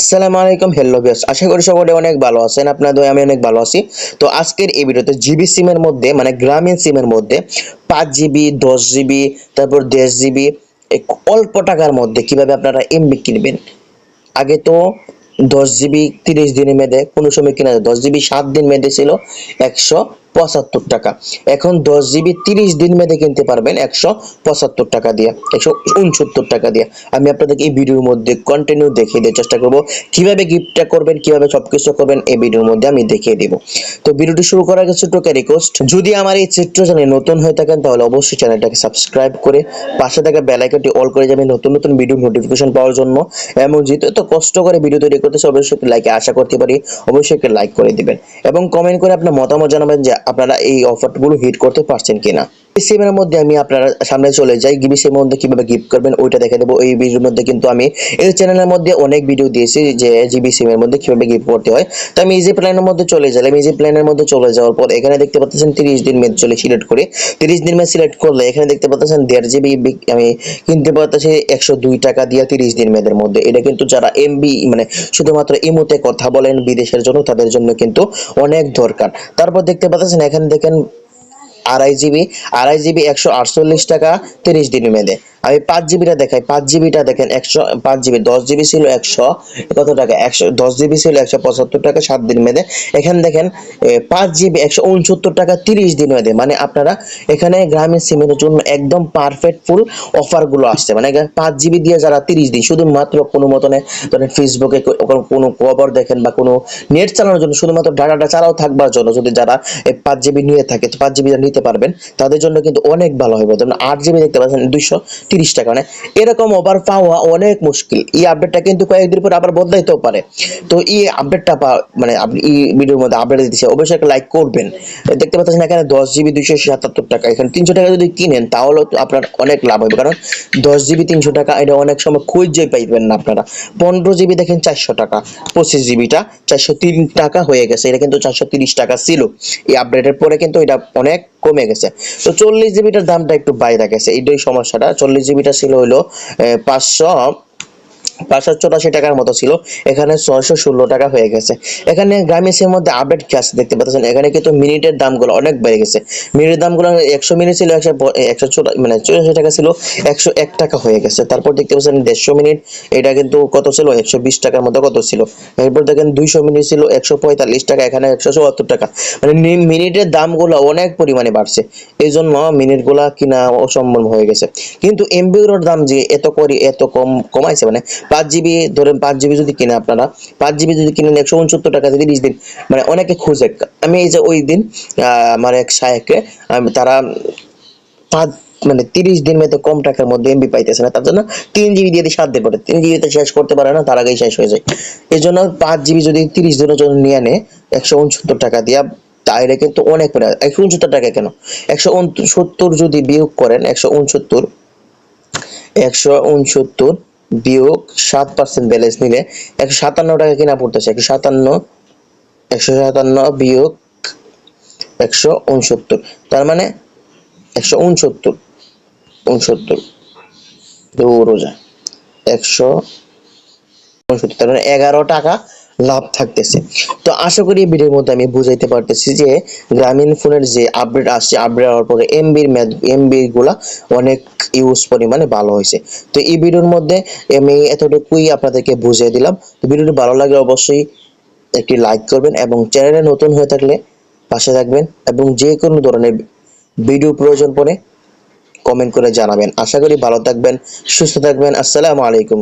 আসসালামু আলাইকুম hello viewers আশা করি সকলে অনেক ভালো আছেন আপনাদের আমি অনেক ভালো আছি। তো আজকের এই ভিডিওতে জিবি সিমের মধ্যে মানে গ্রামীণ সিমের মধ্যে পাঁচ জিবি, দশ জিবি, তারপর দেড় জিবি অল্প টাকার মধ্যে কীভাবে আপনারা এমবি কিনবেন? আগে তো দশ জিবি তিরিশ দিনের মেয়াদে কোনো সময় কিনা দশ জিবি সাত দিন মেয়াদে ছিল, একশো পঁচাত্তর টাকা। এখন দশ জিবি তিরিশ দিন মেয়াদে কিনতে পারবেন একশো পঁচাত্তর টাকা দিয়ে, একশো উনসত্তর টাকা দিয়ে। আমি আপনাদেরকে এই ভিডিওর মধ্যে কন্টিনিউ দেখিয়ে দেওয়ার চেষ্টা করব। কীভাবে গিফটটা করবেন, কীভাবে সবকিছু করবেন, এই ভিডিওর মধ্যে আমি দেখিয়ে দেব। তো ভিডিওটি শুরু করার আগে ছোট্ট রিকোয়েস্ট যদি আমার এই চিত্র চ্যানেলে নতুন হয়ে থাকেন, তাহলে অবশ্যই চ্যানেলটাকে সাবস্ক্রাইব করে পাশে থাকা বেল আইকনটি অল করে যাবেন নতুন নতুন ভিডিও নোটিফিকেশন পাওয়ার জন্য। এবং যেহেতু এত কষ্ট করে ভিডিও তৈরি করতেছে, অবশ্যই লাইকে আশা করতে পারি, অবশ্যই একটি লাইক করে দিবেন। এবং কমেন্ট করে আপনার মতামত জানাবেন যে আপনারা এই অফারগুলো হিট করতে পারছেন কিনা। সিমের মধ্যে আমি আপনার সামনে চলে যাই। গিবি সিমের মধ্যে কীভাবে গিফট করবেন ওইটা দেখে দেবো। এই ভিডিওর মধ্যে কিন্তু আমি এই চ্যানেলের মধ্যে অনেক ভিডিও দিয়েছি যে জিবি সিমের মধ্যে কীভাবে গিফট করতে হয়। তো আমি ইজি প্ল্যানের মধ্যে চলে গেলাম ইজি প্ল্যানের মধ্যে চলে যাওয়ার পর এখানে দেখতে পাচ্ছেন তিরিশ দিন মেদ চলে সিলেক্ট করে। তিরিশ দিন মেদ সিলেক্ট করলে এখানে দেখতে পাচ্ছেন দেড় জিবি আমি কিনতে পারতেছি একশো দুই টাকা দিয়ে তিরিশ দিন মেদের মধ্যে। এটা কিন্তু যারা এমবি মানে শুধুমাত্র ইমোতে কথা বলেন বিদেশের জন্য, তাদের জন্য কিন্তু অনেক দরকার। তারপর দেখতে পাচ্ছেন এখানে দেখেন আড়াই জিবি আড়াই জিবি একশো আটচল্লিশ টাকা, তিরিশ দিন মেদে আমি পাঁচ জিবিটা দেখাই, পাঁচ জিবিটা দেখেন একশো, পাঁচ জিবি, দশ জিবি ছিল একশো, কত টাকা? একশো, দশ জিবি ছিল একশো পঁচাত্তর টাকা, সাত দিন মেদে এখানে দেখেন পাঁচ জিবি একশো উনসত্তর টাকা, তিরিশ দিন মেদে মানে আপনারা এখানে গ্রামীণ সিমের জন্য একদম পারফেক্ট ফুল অফারগুলো আসছে। মানে পাঁচ জিবি দিয়ে যারা তিরিশ দিন, শুধুমাত্র কোনো মতনে ধরেন ফেসবুকে কোনো খবর দেখেন বা কোনো নেট চালানোর জন্য শুধুমাত্র ডাটাটা চালাও থাকবার জন্য। যদি যারা পাঁচ জিবি নিয়ে থাকে, তো পাঁচ জিবি নিতে পারবেন। তাদের জন্য কিন্তু অনেক ভালো হবে। যেমন আট জিবি দেখতে পাচ্ছেন, দুইশো তিরিশ টাকা। মানে এরকম ওভার পাওয়া অনেক মুশকিল। এই আপডেটটা কিন্তু কয়েকদিন পর আবার বদলাইতেও পারে। তো এই আপডেটটা মানে আপনি এই ভিডিওর মধ্যে আপডেট দিচ্ছে অবশ্যই একটা লাইক করবেন। দেখতে পাচ্ছেন এখানে দশ জিবি দুইশো সাতাত্তর টাকা। এখানে তিনশো টাকা যদি কিনেন তাহলে তো আপনার অনেক লাভ হবে। কারণ দশ জিবি তিনশো টাকা, এটা অনেক সময় খুঁজে পাইবেন না আপনারা। পনেরো জিবি দেখেন চারশো টাকা। পঁচিশ জিবিটা চারশো তিন টাকা হয়ে গেছে। এটা কিন্তু চারশো তিরিশ টাকা ছিল। এই আপডেটের পরে কিন্তু এটা অনেক কমে গেছে। তো চল্লিশ জিবিটার দামটা একটু বাইরে গেছে। এইটাই সমস্যাটা। চল্লিশ জিবিটা ছিল হইল পাঁচশো পাঁচশো চৌরাশি টাকার মতো ছিল। এখানে ছয়শো ষোলো টাকা হয়ে গেছে। এখানে মধ্যে আপডেট কি আছে দেখতে পাচ্ছেন? এখানে কিন্তু মিনিটের দামগুলো অনেক বেড়ে গেছে। মিনিটের দামগুলো একশো মিনিট ছিল, একশো একশো মানে চৌরাশি টাকা ছিল, একশো এক টাকা হয়ে গেছে। তারপর দেখতে পাচ্ছেন দেড়শো মিনিট, এটা কিন্তু কত ছিল? একশো বিশ টাকার মতো কত ছিল? এরপর দেখেন দুইশো মিনিট ছিল, একশো পঁয়তাল্লিশ টাকা, এখানে একশো চুয়াত্তর টাকা। মানে মিনিটের দামগুলো অনেক পরিমাণে বাড়ছে। এই জন্য মিনিটগুলা কিনা অসম্ভব হয়ে গেছে। কিন্তু এমবিগুলোর দাম যে এত করে এত কম কমাইছে মানে পাঁচ জিবি ধরেন পাঁচ জিবি যদি কিনে আপনারা, পাঁচ জিবি যদি কিনেন একশো উনসত্তর টাকা তিরিশ দিন। মানে অনেকে খুঁজে। আমি এই যে ওই দিন আমার এক সাহেবকে তারা পাঁচ মানে তিরিশ দিন মতো কম টাকার মধ্যে এমবি পাইতেছে না। তার জন্য তিন জিবি দিয়ে সাত দিয়ে পড়ে তিন জিবিতে শেষ করতে পারে না, তার আগেই শেষ হয়ে যায়। এই জন্য পাঁচ জিবি যদি তিরিশ দিনের জন্য নিয়ে নেয় একশো উনসত্তর টাকা দিয়া, তাহলে কিন্তু অনেক পরে। একশো উনসত্তর টাকা কেন? একশো উনসত্তর যদি বিয়োগ করেন, একশো উনসত্তর একশো উনসত্তর বিয়োগ সাত পার্সেন্ট ব্যালেন্স নিলে একশো সাতান্ন টাকা কিনা পড়তেছে, একশো সাতান্ন একশো সাতান্ন বিয়োগ একশো উনসত্তর। তার মানে একশো উনসত্তর উনসত্তর। রোজা, একশো উনসত্তর। তার মানে এগারো টাকা লাভ থাকতেছে। তো আশা করি ভিডিওর মধ্যে আমি বুঝাইতে পারতেছি যে গ্রামীণ ফোনের যে আপডেট আসছে আপডেট হওয়ার পরে এমবির এমবি গুলা অনেক ইউজ পরিমাণে ভালো হয়েছে। তো এই ভিডিওর মধ্যে আমি এতটুকুই আপনাদেরকে বুঝিয়ে দিলাম। তো ভিডিওটি ভালো লাগলে অবশ্যই একটি লাইক করবেন এবং চ্যানেলে নতুন হয়ে থাকলে পাশে থাকবেন এবং যে কোনো ধরনের ভিডিও প্রয়োজন পড়ে কমেন্ট করে জানাবেন। আশা করি ভালো থাকবেন, সুস্থ থাকবেন। আসসালামু আলাইকুম।